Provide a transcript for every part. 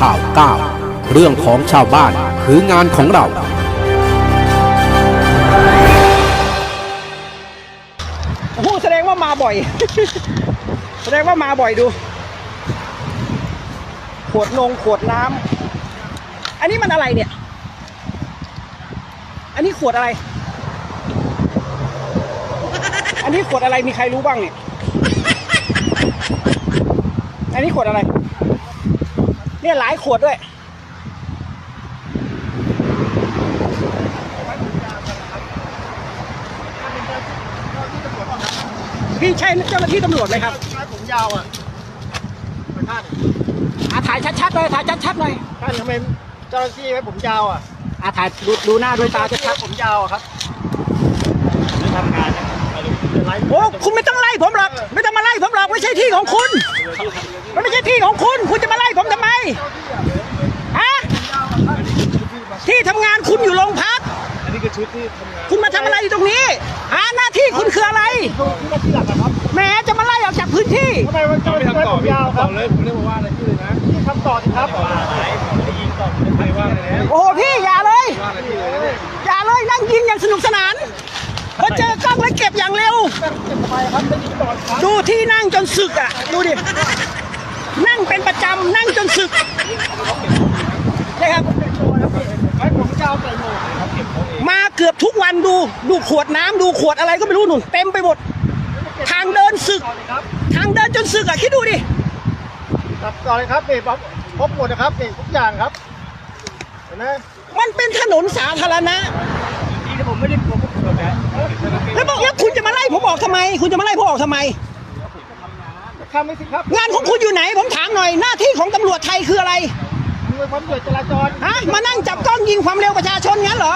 ข่าว9เรื่องของชาวบ้านคืองานของเรา โอ้โหแสดงว่ามาบ่อย แสดงว่ามาบ่อยดู ขวดนงขวดน้ำ อันนี้มันอะไรเนี่ย อันนี้ขวดอะไร อันนี้ขวดอะไรมีใครรู้บ้างเนี่ย อันนี้ขวดอะไร เนี่ยหลายขวดด้วย พี่ใช่เจ้าหน้าที่ตำรวจไหมครับไม้ผมยาวอะท่านอาถ่ายชัดๆหน่อยถ่ายชัดๆหน่อยท่านทำไมเจ้าหน้าที่ไว้ผมยาวอะอาถ่ายดูดูหน้าดูตาชัดผมยาวอะครับไม่ทำงานนะจะไล่ๆ โอ้คุณไม่ต้องไล่ผมหรอก ไม่ต้องมาไล่ผมหรอกไม่ใช่ที่ของคุณ มันไม่ใช่ที่ของคุณ คุณจะมาไล่ผมทำไมฮะที่ทำงานคุณอยู่โรงพัก อันนี้คือชุดที่ทำงานคุณมาทำอะไรอยู่ตรงนี้หาหน้าที่คุณคืออะไรที่หน้าที่หลักอะครับแหมจะมาไล่ออกจากพื้นที่ทำไมวันเจ้าหน้าที่ไว้ผมยาวครับเลยผมไม่ได้มาว่าอะไรพี่เลยนะที่ทำต่อสิครับว่อไรผมไม่ยิงต่อไม่ว่าอะไรแล้วโอ้พี่อย่า เจอกล้องแล้วเก็บอย่างเร็วเก็บทำไมครับไม่ยิงต่อครับดูที่นั่งจนสึกอะ ดูดิ นั่งเป็นประจำนั่งจนสึกนะครับไม้ผมยาวใส่หมวกครับเก็บเขาเองมาเกือบทุกวันดู ดูขวดน้ำดูขวดอะไรก็ไม่รู้หนุนเต็มไปหมด ทางเดินสึกต่อเลยครับทางเดินจนสึกอะ คิดดูดิครับต่อเลยครับนี่พบหมดนะครับนี่ทุกอย่างครับเห็นไหมมันเป็นถนนสาธารณะที่ผมไม่ได้ผมผม แบบนี้แล้วบอกแล้วคุณจะมาไล่ผมออกทำไม คุณจะมาไล่ผมออกทำไม ทำไม่สิครับงานของคุณอยู่ไหน ผมถามหน่อยหน้าที่ของตำรวจไทยคืออะไรอำนวยความสะดวกจราจรฮะมานั่งจับกล้องยิงความเร็วประชาชนงั้นเหรอ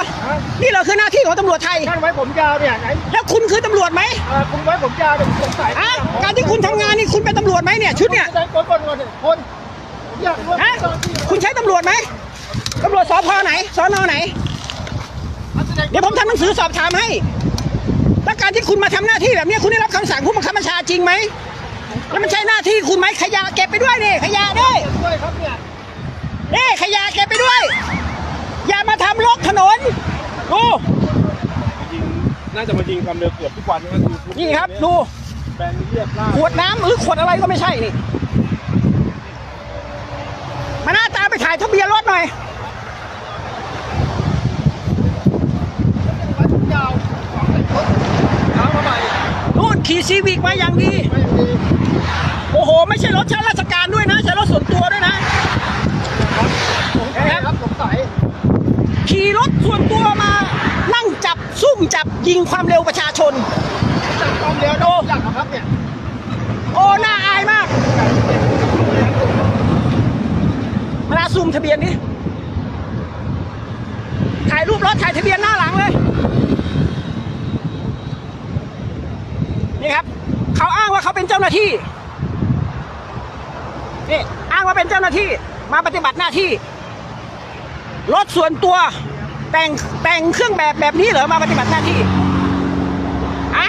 นี่เหรอคือหน้าที่ของตำรวจไทย ท่านไว้ผมยาวเนี่ยไหนแล้วคุณคือตำรวจไหมเอ่อคุณไว้ผมยาวเนี่ยผมสงสัยฮะการที่คุณทำงานนี่คุณเป็นตำรวจไหมเนี่ยชุดเนี่ย แสดงตัวตนก่อนเนี่ยคนผมอยากรู้ว่าฮะเจ้าหน้าที่ คุณใช้ตำรวจไหมตำรวจสพไหนสอนอไหนแสดง เดี๋ยวผมทำหนังสือสอบถามให้แล้วการที่คุณมาทำหน้าที่แบบเนี้ยคุณได้รับคำสั่งผู้บังคับบัญชาจริงไหมแล้วมันใช่หน้าที่คุณไหมขยะเก็บไปด้วยนี่ขยะด้วยด้วยครับเนี่ยนี่ขยะเก็บไปด้วย อย่ามาทำลกถนนดูยิงน่าจะมายิงความเร็วเกือบทุกวันนะดูนี่ครับดูแบนเรียบล่าขวดน้ำหรือขวดอะไรก็ไม่ใช่นี่มาหน้าตามไปถ่ายทะเบียนรถหน่อย ไว้ผมยาวของใส่รถเท้าเข้าไป นู่นขี่ ซีวิกมาอย่างดี โอ้โห ไม่ใช่รถชั้นราชการด้วยนะ ใช่รถส่วนตัวด้วยนะสงสัยครับสงสัยขี่รถส่วนตัวมา นั่งจับซุ่มจับยิงความเร็วประชาชน จับความเร็วโอ้อยากครับเนี่ย โอ้ น่าอายมากมาซูมทะเบียนนี้ถ่ายรูปรถถ่ายทะเบียนหน้าหลังเลย นี่ครับ เขาอ้างว่า เป็นเจ้าหน้าที่นี่อ้างว่าเป็นเจ้าหน้าที่มาปฏิบัติหน้าที่ รถส่วนตัวแต่งแต่งเครื่องแบบแบบนี้เหรอมาปฏิบัติหน้าที่อะ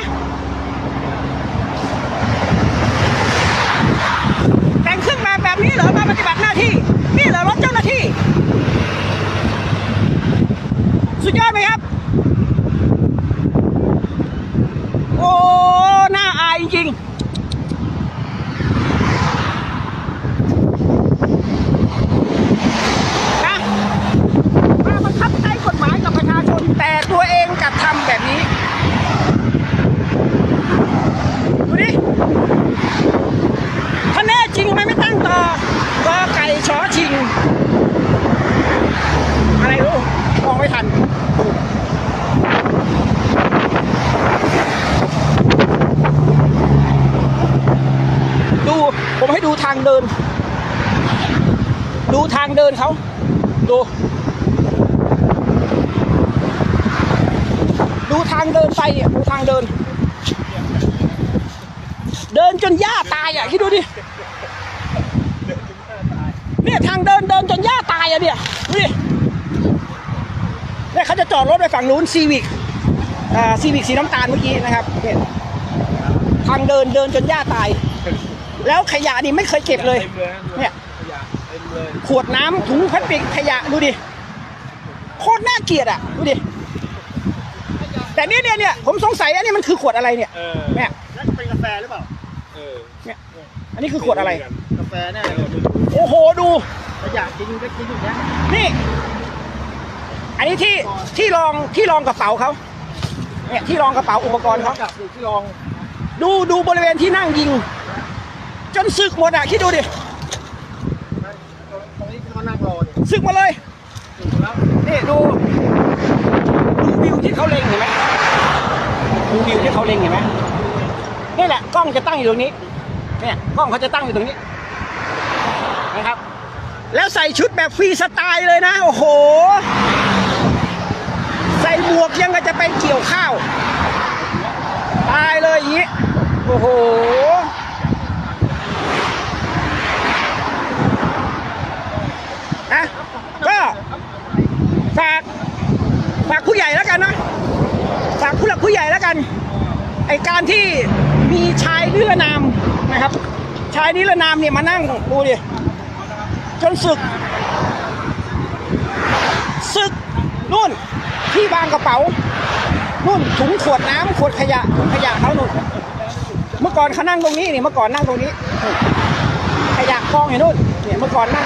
แต่งเครื่องแบบแบบนี้เหรอมาปฏิบัติหน้าที่นี่เหรอรถเจ้าหน้าที่ สุดยอดไหมครับ โอ้น่าอายจริงๆนะมาบังคับใช้กฎหมายกับประชาชน แต่ตัวเองกลับทำแบบนี้ ดูดิ ถ้าแน่จริงทำไมไม่ตั้งต่อกอไก่ชอชิง อะไรรู้มองไม่ทัน ดู ผมให้ดูทางเดิน ดูทางเดินเขาดูดูทางเดินไปอะดูทางเดิน เดินจนหญ้าตายอะคิดดูดิเนี่ยทางเดินเดินจนหญ้าตายอะเนี่ยดูดิเนี่ยเขาจะจอดรถไปฝั่งนู้นซีวิกอ่าซีวิกสีน้ำตาลเมื่อกี้นะครับเนี่ยทางเดินเดินจนหญ้าตาย แล้วขยะนี่ไม่เคยเก็บเลยเต็มเลยนะเนี่ย ขยะขวดน้ำถุงพลาสติกขยะดูดิโคตรน่าเกลียดอะดูดิแต่เนี่ยเนี่ยเนี่ยผมสงสัยอันนี้มันคือขวดอะไรเนี่ยเออเนี่ยน่าจะเป็นกาแฟหรือเปล่า เออเนี่ยอันนี้คือขวดอะไร กาแฟแน่เลยโอ้โหดู ขยะจริงก็กินอยู่เนี้ยนี่ อันนี้ที่ที่รองที่รองกระเป๋าเขาเนี่ยที่รองกระเป๋าอุปกรณ์เขากับอยู่ที่รองดูดูบริเวณที่นั่งยิง จนสึกหมดอะคิดดูดิตรงนี้ที่เขานั่งรอเนี่ยสึกหมดเลยถึงแล้วนี่ดูดูวิวที่เขาเล็งเห็นไหมดูวิวที่เขาเล็งเห็นไหมนี่แหละกล้องจะตั้งอยู่ตรงนี้เนี่ยกล้องเขาจะตั้งอยู่ตรงนี้นะครับ แล้วใส่ชุดแบบฟรีสไตล์เลยนะ โอ้โห ใส่หมวกยังก็จะไปเกี่ยวข้าว ตายเลยอย่างนี้ โอ้โห นะก็ฝากฝากผู้ใหญ่แล้วกันนะฝากผู้หลักผู้ใหญ่แล้วกันไอการที่มีชายนิรนามนะครับ ชายนิรนามเนี่ยมานั่งดูดิจนศึกศึกนู่นที่วางกระเป๋านู่นถุงขวดน้ำขวดขยะถุงขยะเขานู่นเมื่อก่อนเขานั่งตรงนี้นี่เมื่อก่อนนั่งตรงนี้ ขยะกองอยู่นู่นเนี่ยเมื่อก่อนนั่ง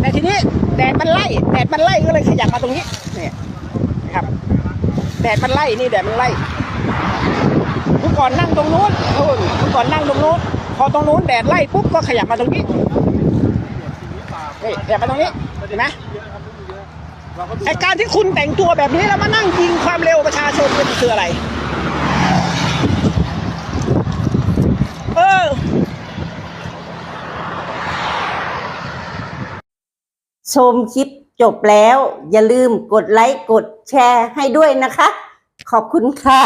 แต่ทีนี้แดดมันไล่แดดมันไล่ก็เลยขยับมาตรงนี้เนี่ย ครับ แดดมันไล่นี่แดดมันไล่เมื่อก่อนนั่งตรงนู้นเมื่อก่อนนั่งตรงนู้น พอตรงนู้นแดดไล่ปุ๊บก็ขยับมาตรงนี้นี่ขยับมาตรงนี้เห็นไหมไอการที่คุณแต่งตัวแบบนี้แล้วมานั่งยิงความเร็วประชาชนมันคืออะไร เออ ชมคลิป จบแล้ว อย่าลืมกดไลค์กดแชร์ให้ด้วยนะคะ ขอบคุณค่ะ